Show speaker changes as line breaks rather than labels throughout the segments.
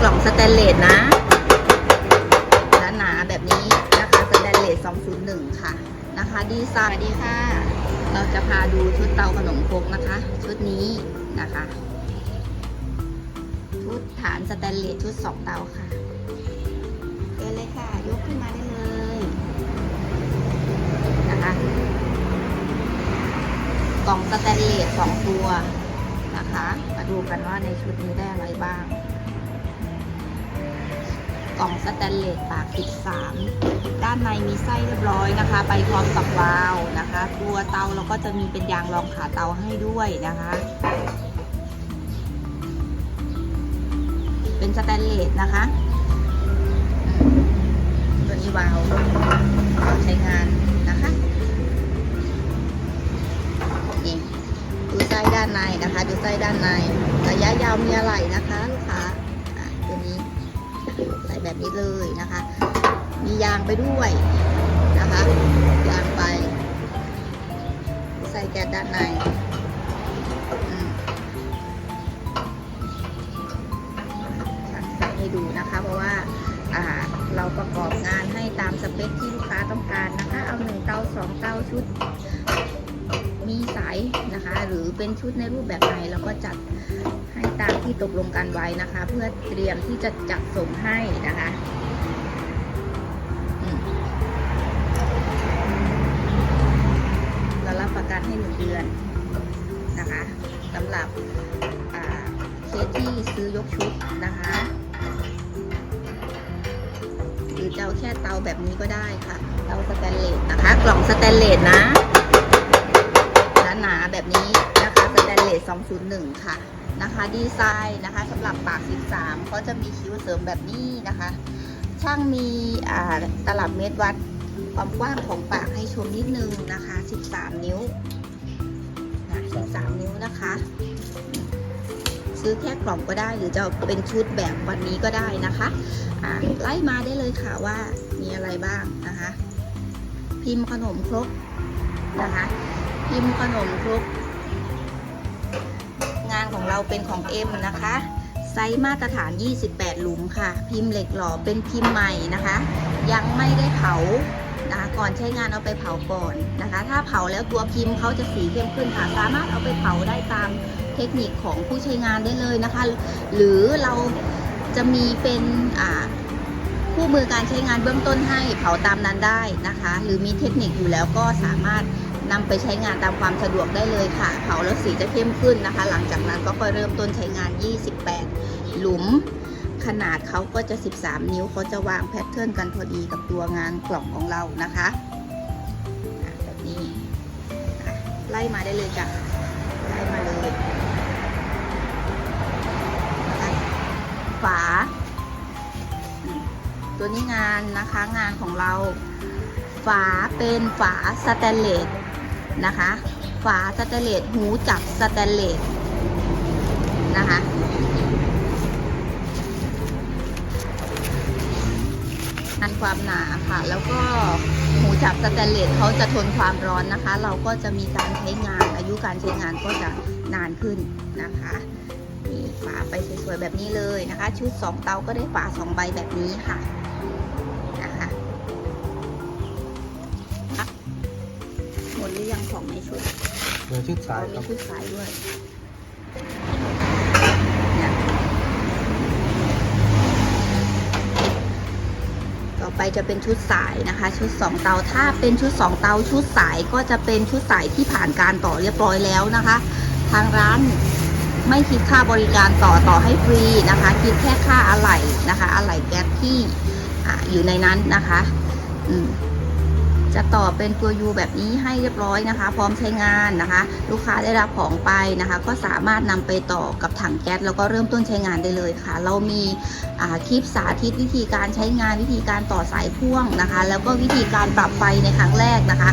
กล่องสแตนเลสนะหนาๆแบบนี้นะคะสแตนเลส 201 ค่ะนะคะดีไซน์ดีค่ะ เราจะพาดูชุดเตาขนมครกนะคะ ชุดนี้นะคะ ชุดฐานสแตนเลสชุด 2 เตาค่ะเดินเลยค่ะ ยกขึ้นมาได้เลยนะคะกล่องสแตนเลสสองตัวนะคะ มาดูกันว่าในชุดนี้ได้อะไรบ้าง กล่องสแตนเลสปาก13 ด้านในมีไส้เรียบร้อยนะคะ ไปพร้อมกับวาล์วนะคะตัวเตาเราก็จะมีเป็นยางรองขาเตาให้ด้วยนะคะ เป็นสแตนเลสนะคะ ตัวนี้วาล์วใช้งานนะคะนี่ดูไส้ด้านในนะคะ ดูไส้ด้านในระยะยาวมีอะไรนะคะ แบบนี้เลยนะคะ มียางไปด้วยนะคะ ยางไป ใส่แก๊สด้านในใส่ให้ดูนะคะ เพราะว่าอ่าเราประกอบงานให้ตามสเปคที่ลูกค้าต้องการนะคะ เอาหนึ่งเตาสองเตาชุด มีสายนะคะ หรือ เป็นชุดในรูปแบบไหนเราก็จัดให้ตามที่ตกลงกันไว้นะคะ เพื่อเตรียมที่จะจัดส่งให้นะคะเรารับประกันให้หนึ่งเดือนนะคะสำหรับเคสที่ซื้อยกชุดนะคะหรือจะเอาแค่เตาแบบนี้ก็ได้ค่ะเตาสแตนเลสนะคะ กล่องสแตนเลสนะ หนาๆแบบนี้นะคะสแตนเลส 201 ค่ะนะคะ ดีไซน์นะคะสำหรับปาก 13 ก็จะมีคิ้วเสริมแบบนี้นะคะ ช่างมีอ่าตลับเมตรวัดความกว้างของปากให้ชมนิดนึงนะคะ 13 นิ้วนะ13 นิ้วนะคะ ซื้อแค่กล่องก็ได้หรือจะเป็นชุดแบบวันนี้ก็ได้นะคะอ่าไล่มาได้เลยค่ะว่ามีอะไรบ้างนะคะ พิมพ์ขนมครกนะคะ พิมพ์ขนมครกานของเราเป็นของ M นะคะ ไซส์มาตรฐาน 28 หลุมค่ะ พิมพ์เหล็กหล่อเป็นพิมพ์ใหม่นะคะ ยังไม่ได้เผานะคะก่อนใช้งานเอาไปเผาก่อนนะคะ ถ้าเผาแล้วตัวพิมพ์เขาจะสีเข้มขึ้นค่ะ สามารถเอาไปเผาได้ตามเทคนิคของผู้ใช้งานได้เลยนะคะ หรือเราจะมีเป็นคู่มือการใช้งานเบื้องต้นให้เผาตามนั้นได้นะคะ หรือมีเทคนิคอยู่แล้วก็สามารถ นำไปใช้งานตามความสะดวกได้เลยค่ะ เผาแล้วสีจะเข้มขึ้นนะคะ หลังจากนั้นก็ค่อยเริ่มต้นใช้งาน 28 หลุม ขนาดเขาก็จะ 13 นิ้วเขาจะวางแพทเทิร์นกันพอดีกับตัวงานกล่องของเรานะคะแบบนี้ไล่มาได้เลยจ้ะไล่มาเลยฝา ตัวนี้งานนะคะงานของเรา ฝาเป็นฝาสแตนเลส นะคะ ฝาสแตนเลสหูจับสแตนเลสนะคะอันความหนาค่ะ แล้วก็หูจับสแตนเลสเขาจะทนความร้อนนะคะ เราก็จะมีการใช้งาน อายุการใช้งานก็จะนานขึ้นนะคะนี่ฝาไปสวยๆแบบนี้เลยนะคะ ชุด 2 เตาก็ได้ฝา 2 ใบแบบนี้ค่ะนะคะ หมดหรือยังของในชุด
เหลือชุดสาย
เรา
ค
มี
รับ
ชุดสายด้วยเนี่ยต่อไปจะเป็นชุดสายนะคะ ชุด2เตาถ้าเป็นชุด2เตาชุดสายก็จะเป็นชุดสายที่ผ่านการต่อเรียบร้อยแล้วนะคะ ทางร้านไม่คิดค่าบริการต่อต่อให้ฟรีนะคะ คิดแค่ค่าอะไหล่นะคะอะไหล่แก๊สที่อ่าอยู่ในนั้นนะคะ อืม จะต่อเป็นตัว U แบบนี้ให้เรียบร้อยนะคะ พร้อมใช้งานนะคะ ลูกค้าได้รับของไปนะคะ ก็สามารถนำไปต่อกับถังแก๊สแล้วก็เริ่มต้นใช้งานได้เลยค่ะ เรามีคลิปสาธิตวิธีการใช้งานวิธีการต่อสายพ่วงนะคะ แล้วก็วิธีการปรับไฟในครั้งแรกนะคะ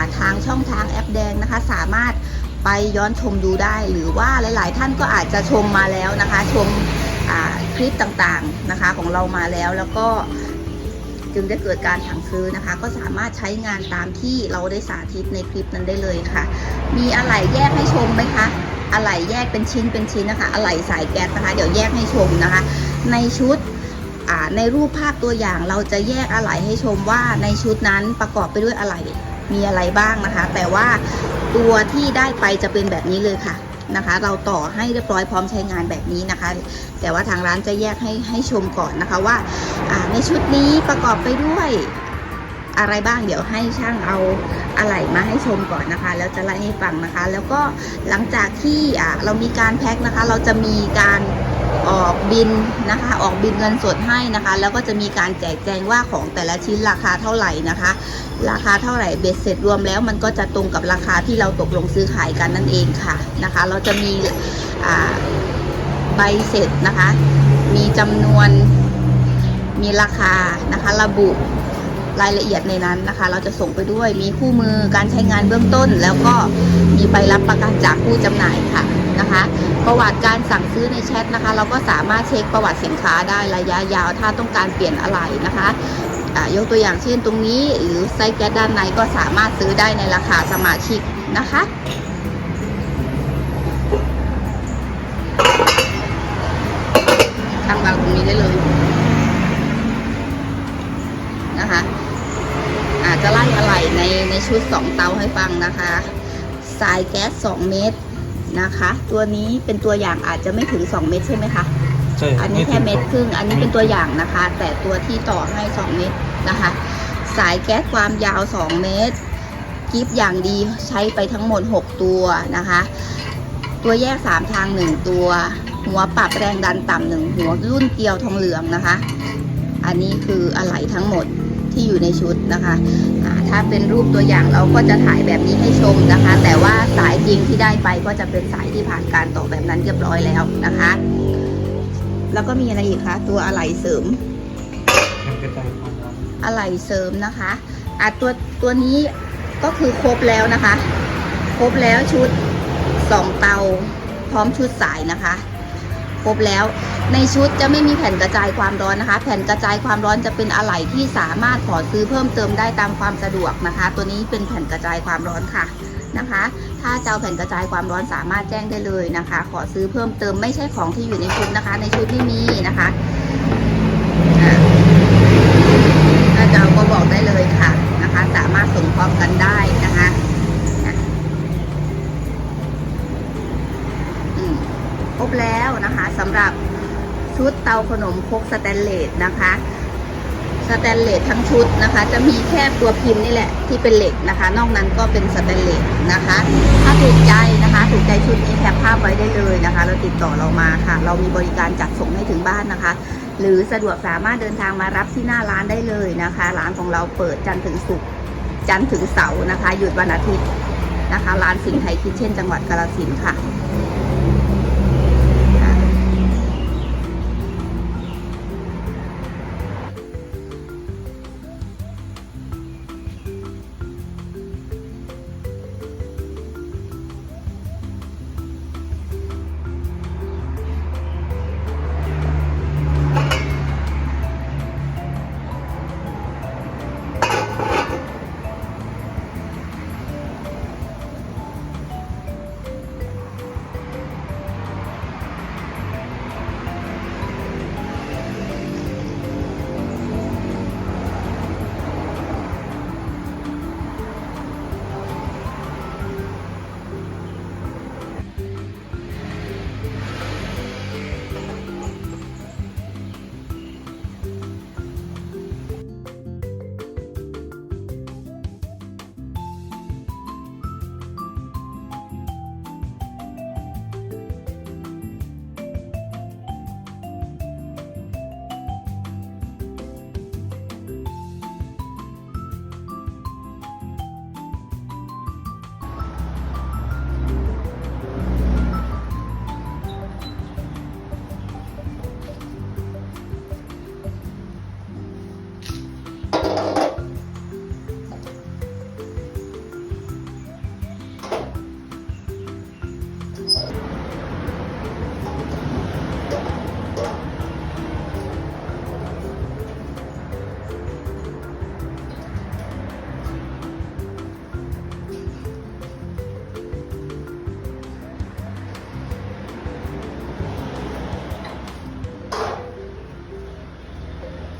าทางช่องทางแอปแดงนะคะ สามารถไปย้อนชมดูได้หรือว่าหลาย ๆ ท่านก็อาจจะชมมาแล้วนะคะ ชมคลิปต่างๆนะคะของเรามาแล้วแล้วก็ จึงได้เกิดการสั่งซื้อนะคะ ก็สามารถใช้งานตามที่เราได้สาธิตในคลิปนั้นได้เลยค่ะ มีอะไรแยกให้ชมไหมคะอะไหล่แยกเป็นชิ้นเป็นชิ้นนะคะอะไหล่สายแก๊สนะคะ เดี๋ยวแยกให้ชมนะคะ ในชุดในรูปภาพตัวอย่างเราจะแยกอะไหล่ให้ชมว่าในชุดนั้นประกอบไปด้วยอะไหล่มีอะไรบ้างนะคะ แต่ว่าตัวที่ได้ไปจะเป็นแบบนี้เลยค่ะ นะคะ เราต่อให้เรียบร้อยพร้อมใช้งานแบบนี้นะคะ แต่ว่าทางร้านจะแยกให้ให้ชมก่อนนะคะว่าในชุดนี้ประกอบไปด้วยอะไรบ้างเดี๋ยวให้ช่างเอาอะไหล่มาให้ชมก่อนนะคะ แล้วจะไล่ให้ฟังนะคะ แล้วก็หลังจากที่อ่าเรามีการแพ็คนะคะ เราจะมีการ ออกบินนะคะ ออกบินเงินสดให้นะคะ แล้วก็จะมีการแจกแจงว่าของแต่ละชิ้นราคาเท่าไหร่นะคะ ราคาเท่าไหร่เบ็ดเสร็จรวมแล้ว มันก็จะตรงกับราคาที่เราตกลงซื้อขายกันนั่นเองค่ะนะคะ เราจะมีใบเสร็จนะคะ มีจำนวนมีราคานะคะ ระบุ รายละเอียดในนั้นนะคะ เราจะส่งไปด้วยมีคู่มือการใช้งานเบื้องต้น แล้วก็มีใบรับประกันจากผู้จำหน่ายค่ะนะคะ ประวัติการสั่งซื้อในแชทนะคะ เราก็สามารถเช็คประวัติสินค้าได้ระยะยาว ถ้าต้องการเปลี่ยนอะไรนะคะอ่ายกตัวอย่างเช่นตรงนี้ หรือไซส์แก๊สด้านในก็สามารถซื้อได้ในราคาสมาชิกนะคะทำวางตรงนี้ได้เลยนะคะ อาจจะไล่อะไร ในในชุด 2 เตาให้ฟังนะคะสายแก๊ส 2 เมตรนะคะ ตัวนี้เป็นตัวอย่างอาจจะไม่ถึง 2 เมตรใช่ไหมคะ
ใช่
อันนี้แค่เม็ดครึ่ง อันนี้เป็นตัวอย่างนะคะ แต่ตัวที่ต่อให้ 2 เมตรนะคะ สายแก๊สความยาว 2 เมตรกิฟอย่างดีใช้ไปทั้งหมด 6 ตัวนะคะ ตัวแยก 3 ทาง 1 ตัว หัวปรับแรงดันต่ำหนึ่งหัวรุ่นเกลียวทองเหลืองนะคะ อันนี้คืออะไหล่ทั้งหมด ที่อยู่ในชุดนะคะอ่าถ้าเป็นรูปตัวอย่างเราก็จะถ่ายแบบนี้ให้ชมนะคะ แต่ว่าสายจริงที่ได้ไปก็จะเป็นสายที่ผ่านการต่อแบบนั้นเรียบร้อยแล้วนะคะ แล้วก็มีอะไรอีกคะตัวอะไหล่เสริม
อน
อะไหล่เสริมนะคะอะตัวตัวนี้ก็คือครบแล้วนะคะ ครบแล้วชุดสองเตาพร้อมชุดสายนะคะ ครบแล้ว ในชุดจะไม่มีแผ่นกระจายความร้อนนะคะ แผ่นกระจายความร้อนจะเป็นอะไหล่ที่สามารถขอซื้อเพิ่มเติมได้ตามความสะดวกนะคะ ตัวนี้เป็นแผ่นกระจายความร้อนค่ะนะคะ ถ้าจะเอาแผ่นกระจายความร้อนสามารถแจ้งได้เลยนะคะ ขอซื้อเพิ่มเติมไม่ใช่ของที่อยู่ในชุดนะคะ ในชุดไม่มีนะคะอ่าถ้าจะเอาก็บอกได้เลยค่ะนะคะ สามารถส่งพร้อมกันได้นะคะอะอืม ครบแล้วนะคะสำหรับ ชุดเตาขนมครกสแตนเลสนะคะ สแตนเลสทั้งชุดนะคะ จะมีแค่ตัวพิมพ์นี่แหละที่เป็นเหล็กนะคะ นอกนั้นก็เป็นสแตนเลสนะคะ ถ้าถูกใจนะคะ ถูกใจชุดนี้แคปภาพไว้ได้เลยนะคะ เราติดต่อเรามาค่ะ เรามีบริการจัดส่งให้ถึงบ้านนะคะ หรือสะดวกสามารถเดินทางมารับที่หน้าร้านได้เลยนะคะ ร้านของเราเปิดจันทร์ถึงศุกร์จันทร์ถึงเสาร์นะคะ หยุดวันอาทิตย์นะคะ ร้านสิงห์ไทยคิทเช่นจังหวัดกาฬสินธุ์ค่ะ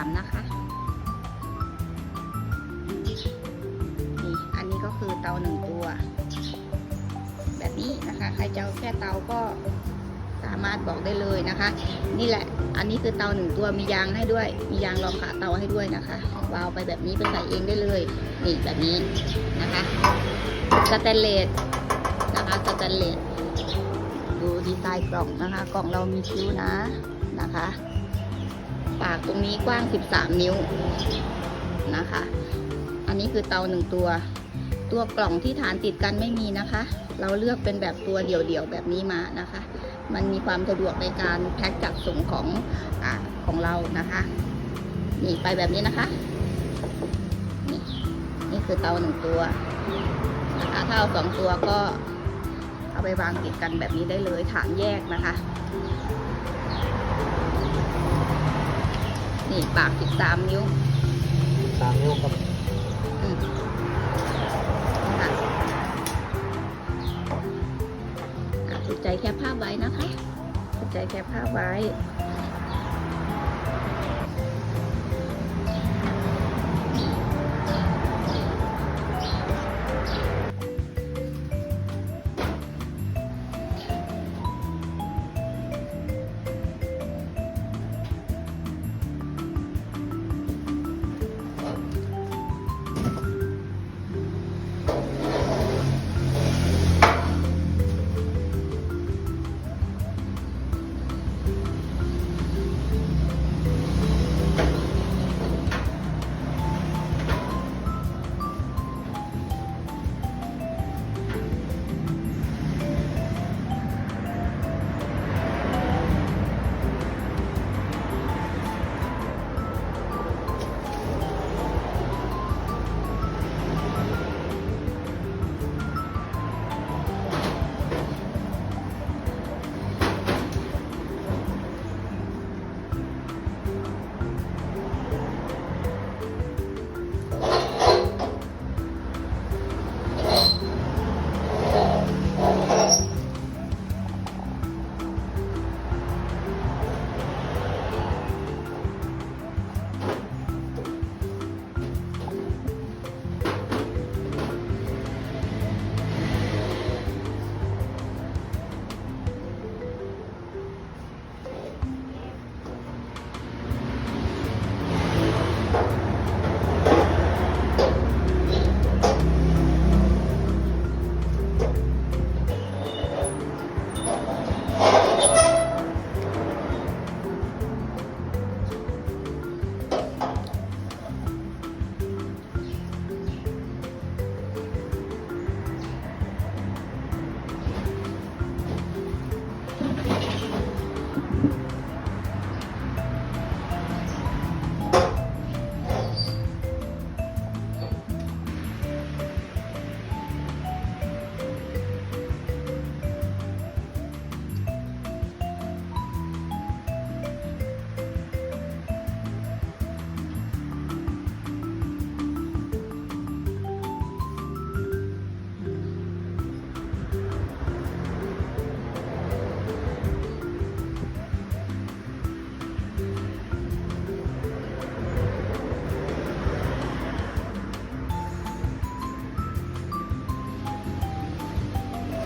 าก13นะคะนี่อันนี้ก็คือเตาหนึ่งตัว แบบนี้นะคะ ใครจะเอาแค่เตาก็สามารถบอกได้เลยนะคะ นี่แหละ อันนี้คือเตาหนึ่งตัวมียางให้ด้วย มียางรองขาเตาให้ด้วยนะคะวาวไปแบบนี้ไปใส่เองได้เลย นี่แบบนี้นะคะสแตนเลสนะคะสแตนเลสดูดีไซน์กล่องนะคะ กล่องเรามีคิ้วนะนะคะ ปากตรงนี้กว้าง 13 นิ้วนะคะ อันนี้คือเตาหนึ่งตัว ตัวกล่องที่ฐานติดกันไม่มีนะคะ เราเลือกเป็นแบบตัวเดี่ยวๆแบบนี้มานะคะ มันมีความสะดวกในการแพ็คจัดส่งของอของเรานะคะนี่ไปแบบนี้นะคะ นี่นี่คือเตาหนึ่งตัวนะคะถ้าเอาสองตัวก็เอาไปวางติดกันแบบนี้ได้เลยฐานแยกนะคะ นี่ปากสิบสามนิ้ว
สามนิ้วครับ
อืมค่ะอะสนใจแคปภาพไว้นะคะสนใจแคปภาพไว้